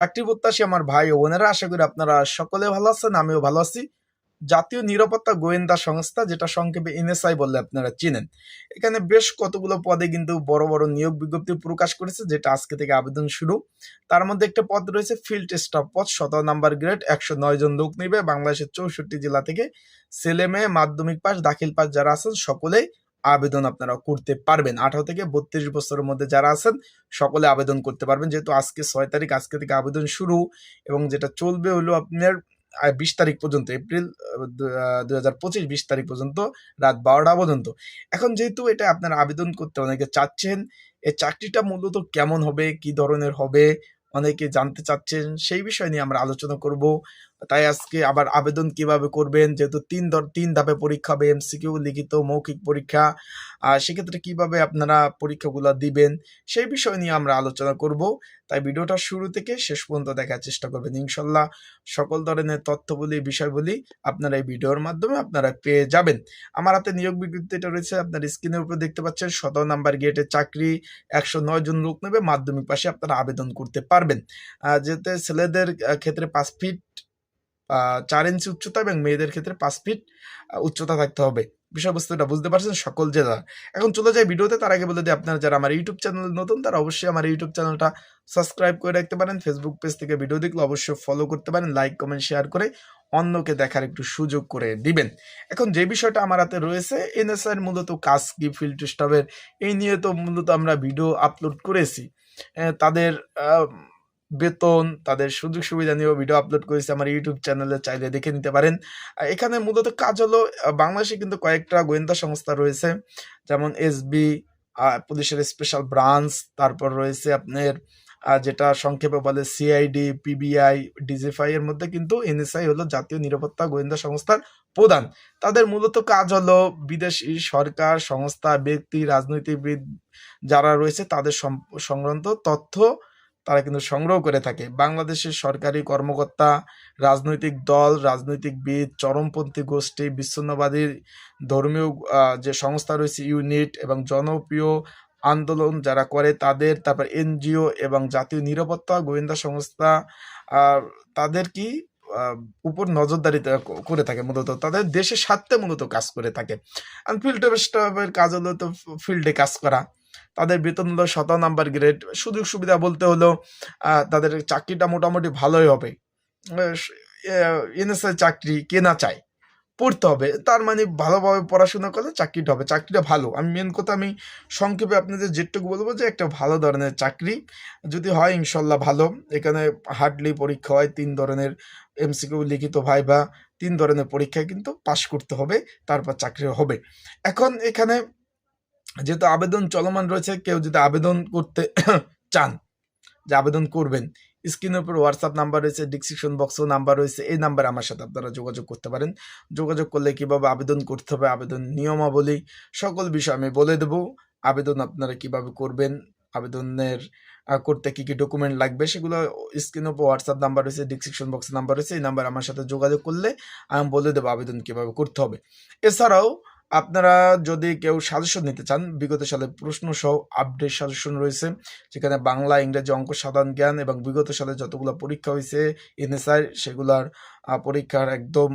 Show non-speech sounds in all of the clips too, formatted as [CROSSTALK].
চাকরি প্রত্যাশী আমার ভাই ও বোনেরা, আশা করি আপনারা সকলে ভালো আছেন, আমিও ভালো আছি। জাতীয় নিরাপত্তা গোয়েন্দা সংস্থা, যেটা সংক্ষেপে এনএসআই বললে আপনারা চিনেন। এখানে বেশ কতগুলো পদে কিন্তু বড় বড় নিয়োগ বিজ্ঞপ্তি প্রকাশ করেছে, যেটা আজকে থেকে আবেদন শুরু। তার মধ্যে একটা পদ রয়েছে ফিল্ড স্টাফ পদ, সতেরো নাম্বার গ্রেড একশো নয় জন লোক নেবে। বাংলাদেশের চৌষট্টি জেলা থেকে ছেলে মেয়ে মাধ্যমিক পাস, দাখিল পাস যারা আছেন, সকলেই আবেদন আপনারা করতে পারবেন। আঠারো থেকে বত্রিশ বছরের মধ্যে যারা আছেন, সকলে আবেদন করতে পারবেন। যেহেতু আজকে ছয় তারিখ, আজকে থেকে আবেদন শুরু এবং যেটা চলবে হলো আপনার বিশ তারিখ পর্যন্ত, এপ্রিল দুই হাজার পঁচিশ, বিশ তারিখ পর্যন্ত, রাত বারোটা পর্যন্ত। এখন যেহেতু এটা আপনারা আবেদন করতে অনেকে চাচ্ছেন এই চাকরিটা মূলত কেমন হবে, কি ধরনের হবে, অনেকে জানতে চাচ্ছেন, সেই বিষয় নিয়ে আমরা আলোচনা করব। তাই আজকে আবার আবেদন কীভাবে করবেন? যেহেতু তিন তিন ধাপে পরীক্ষা হবে, এমসিকিউ, লিখিত, মৌখিক পরীক্ষা। সেক্ষেত্রে কীভাবে আপনারা পরীক্ষাগুলো দিবেন, সেই বিষয় নিয়ে আমরা আলোচনা করব। তাই ভিডিওটা শুরু থেকে শেষ পর্যন্ত দেখার চেষ্টা করবেন। ইনশাল্লাহ সকল ধরনের তথ্যগুলি বিষয়গুলি আপনারা এই ভিডিওর মাধ্যমে আপনারা পেয়ে যাবেন। আমার হাতে নিয়োগ বিজ্ঞপ্তিটা রয়েছে, আপনার স্ক্রিনের উপর দেখতে পাচ্ছেন, সতেরো নাম্বার গেটের চাকরি, একশো নয় জন লোক নেবে, মাধ্যমিক পাশে আপনারা আবেদন করতে পারবেন। যেতে ছেলেদের ক্ষেত্রে পাঁচ ফিট চার ইঞ্চি উচ্চতা এবং মেয়েদের ক্ষেত্রে পাঁচ ফিট উচ্চতা থাকতে হবে। বিষয়বস্তুটা বুঝতে পারছেন সকল জেলা। এখন চলে যায় ভিডিওতে। তার আগে বলে দিই, আপনারা যারা আমার ইউটিউব চ্যানেল নতুন, তারা অবশ্যই আমার ইউটিউব চ্যানেলটা সাবস্ক্রাইব করে রাখতে পারেন। ফেসবুক পেজ থেকে ভিডিও দেখলে অবশ্যই ফলো করতে পারেন। লাইক কমেন্ট শেয়ার করে অন্যকে দেখার একটু সুযোগ করে দিবেন। এখন যে বিষয়টা আমার হাতে রয়েছে এনএসআর মূলত কাজ কি ফিল্ড স্টাফের এই নিয়ে তো মূলত আমরা ভিডিও আপলোড করেছি। তাদের বেতন, তাদের সুযোগ সুবিধা নিয়েও ভিডিও আপলোড করেছি। আমার ইউটিউব চ্যানেলে চাইলে দেখে নিতে পারেন। এখানে মূলত কাজ হলো বাংলাদেশে কিন্তু কয়েকটা গোয়েন্দা সংস্থা রয়েছে। যেমন এসবি পুলিশের স্পেশাল ব্রাঞ্চ তারপর রয়েছে আপনার যেটা সংক্ষেপে বলে সিআইডি পিবিআই ডিজিএফআই এর মধ্যে কিন্তু এনএসআই হলো জাতীয় নিরাপত্তা গোয়েন্দা সংস্থার প্রধান। তাদের মূলত কাজ হলো বিদেশি সরকার, সংস্থা, ব্যক্তি রাজনৈতিকবিদ যারা রয়েছে তাদের সংক্রান্ত তথ্য তারা কিন্তু সংগ্রহ করে থাকে। বাংলাদেশের সরকারি কর্মকর্তা, রাজনৈতিক দল রাজনৈতিকবিদ চরমপন্থী গোষ্ঠী, বিচ্ছিন্নবাদী ধর্মীয় যে সংস্থা রয়েছে ইউনিট এবং জনপ্রিয় আন্দোলন যারা করে তাদের, তারপর এনজিও এবং জাতীয় নিরাপত্তা গোয়েন্দা সংস্থা তাদের কি উপর নজরদারি করে থাকে মূলত। তাদের দেশের স্বার্থে মূলত কাজ করে থাকে। আর ফিল্ড কাজ হলো তো ফিল্ডে কাজ করা। তাদের বেতন হলো শত নাম্বার গ্রেড সুযোগ সুবিধা বলতে হলো তাদের চাকরিটা মোটামুটি ভালোই হবে। এনএসআই চাকরি কে না চায় পড়তে হবে। তার মানে ভালোভাবে পড়াশোনা করলে চাকরিটা হবে। চাকরিটা ভালো। আমি মেন কথা, আমি সংক্ষেপে আপনাদের যেটুকু বলব যে একটা ভালো ধরনের চাকরি যদি হয়, ইনশাল্লাহ ভালো। এখানে হার্ডলি পরীক্ষা হয়, তিন ধরনের এমসিকিউ লিখিত ভাইবা তিন ধরনের পরীক্ষায় কিন্তু পাশ করতে হবে, তারপর চাকরি হবে। এখন এখানে যেহেতু আবেদন চলমান রয়েছে, কেউ যদি আবেদন করতে [COUGHS] চান, যে আবেদন করবেন স্ক্রিনের উপর হোয়াটসঅ্যাপ নাম্বার রয়েছে ডিসক্রিপশন বক্সেও নাম্বার রয়েছে, এই নাম্বারে আমার সাথে আপনারা যোগাযোগ করতে পারেন। যোগাযোগ করলে কীভাবে আবেদন করতে হবে, আবেদন নিয়মাবলী, সকল বিষয় আমি বলে দেব। আবেদন আপনারা কীভাবে করবেন, আবেদনের করতে কী কী ডকুমেন্ট লাগবে, সেগুলো স্ক্রিনের উপর হোয়াটসঅ্যাপ নাম্বার রয়েছে ডিসক্রিপশন বক্সে নাম্বার রয়েছে, এই নাম্বার আমার সাথে যোগাযোগ করলে আমি বলে দেবো আবেদন কীভাবে করতে হবে। এছাড়াও আপনারা যদি কেউ সাজেশন নিতে চান, বিগত সালে প্রশ্ন সহ আপডেট সাজেশন রয়েছে, যেখানে বাংলা, ইংরেজি অঙ্ক, সাধারণ জ্ঞান এবং বিগত সালে যতগুলো পরীক্ষা হয়েছে এনএসআই সেগুলার পরীক্ষার একদম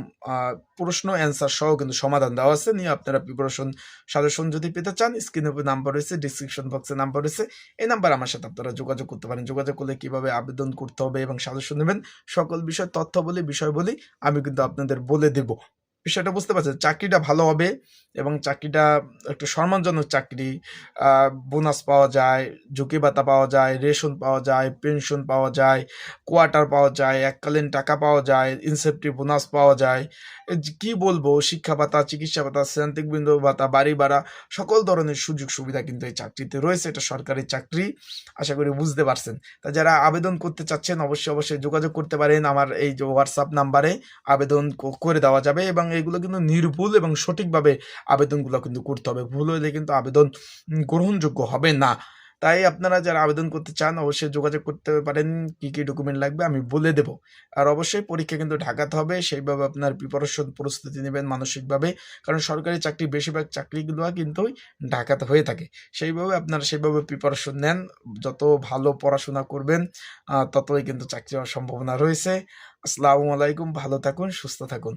প্রশ্ন অ্যান্সার সহ কিন্তু সমাধান দেওয়া আছে। নিয়ে আপনারা প্রিপারেশন সাজেশন যদি পেতে চান স্ক্রিনে নাম্বার রয়েছে ডিসক্রিপশন বক্সে নাম্বার রয়েছে। এই নাম্বার আমার সাথে আপনারা যোগাযোগ করতে পারেন। যোগাযোগ করলে কীভাবে আবেদন করতে হবে এবং সাজেশন নেবেন, সকল বিষয়, তথ্য বলি, বিষয় বলি, আমি কিন্তু আপনাদের বলে দেব। বিষয়টা বুঝতে পারছেন, চাকরিটা ভালো হবে এবং চাকরিটা একটু সম্মানজনক চাকরি বোনাস পাওয়া যায়, ঝুঁকি ভাতা পাওয়া যায়, রেশন পাওয়া যায়, পেনশন পাওয়া যায়, কোয়ার্টার পাওয়া যায়, এককালীন টাকা পাওয়া যায় ইনসেপ্টিভ বোনাস পাওয়া যায়। কি বলব, শিক্ষা ভাতা, চিকিৎসা ভাতা শ্রান্তিক বিন্দু ভাতা, বাড়ি ভাড়া, সকল ধরনের সুযোগ সুবিধা কিন্তু এই চাকরিতে রয়েছে, এটা সরকারি চাকরি, আশা করি বুঝতে পারছেন। তা যারা আবেদন করতে চাচ্ছেন, অবশ্যই অবশ্যই যোগাযোগ করতে পারেন, আমার এই যে হোয়াটসঅ্যাপ নাম্বারে আবেদন করে দেওয়া যাবে এবং এগুলো কিন্তু নির্ভুল এবং সঠিকভাবে আবেদনগুলো কিন্তু করতে হবে। ভুল হলে কিন্তু আবেদন গ্রহণযোগ্য হবে না। তাই আপনারা যারা আবেদন করতে চান, অবশ্যই যোগাযোগ করতে পারেন, কি কি ডকুমেন্ট লাগবে আমি বলে দেব। আর অবশ্যই পরীক্ষা কিন্তু ঢাকাতে হবে, সেইভাবে আপনার প্রিপারেশন প্রস্তুতি নেবেন মানসিকভাবে। কারণ সরকারি চাকরি, বেশিরভাগ চাকরিগুলো কিন্তু ঢাকাতে হয়ে থাকে। সেইভাবে আপনারা সেইভাবে প্রিপারেশন নেন, যত ভালো পড়াশোনা করবেন ততই কিন্তু চাকরি হওয়ার সম্ভাবনা রয়েছে। আসসালামু আলাইকুম, ভালো থাকুন, সুস্থ থাকুন।